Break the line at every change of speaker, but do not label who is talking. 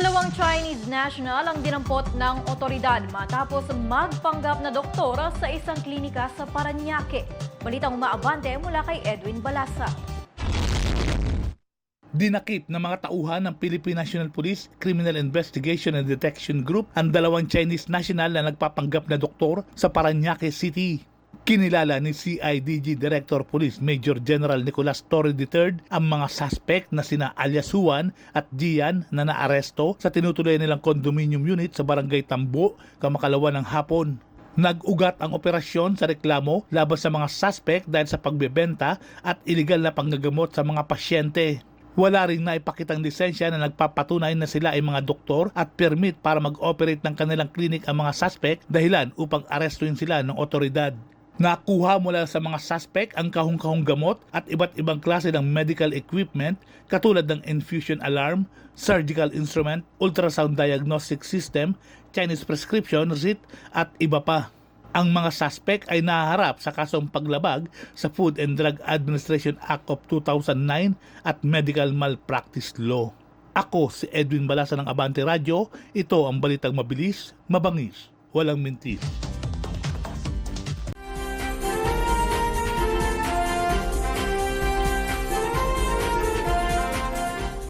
Dalawang Chinese national ang dinampot ng otoridad matapos magpanggap na doktor sa isang klinika sa Paranaque. Balitang umaabante mula kay Edwin Balasa.
Dinakip ng mga tauhan ng Philippine National Police Criminal Investigation and Detection Group ang dalawang Chinese national na nagpapanggap na doktor sa Paranaque City. Kinilala ni CIDG Director Police Major General Nicolas Torre III ang mga suspect na sina alias Juan at Gian na naaresto sa tinutuloy nilang condominium unit sa Barangay Tambo, Kamakalawa ng hapon. Nag-ugat ang operasyon sa reklamo laban sa mga suspect dahil sa pagbebenta at iligal na panggagamot sa mga pasyente. Wala rin na ipakitang lisensya na nagpapatunay na sila ay mga doktor at permit para mag-operate ng kanilang clinic ang mga suspect dahilan upang arestuin sila ng otoridad. Nakuha mula sa mga suspect ang kahong-kahong gamot at iba't ibang klase ng medical equipment katulad ng infusion alarm, surgical instrument, ultrasound diagnostic system, Chinese prescription receipt at iba pa. Ang mga suspect ay naharap sa kasong paglabag sa Food and Drug Administration Act of 2009 at Medical Malpractice Law. Ako si Edwin Balasa ng Abante Radio. Ito ang balitang mabilis, mabangis, walang mintis.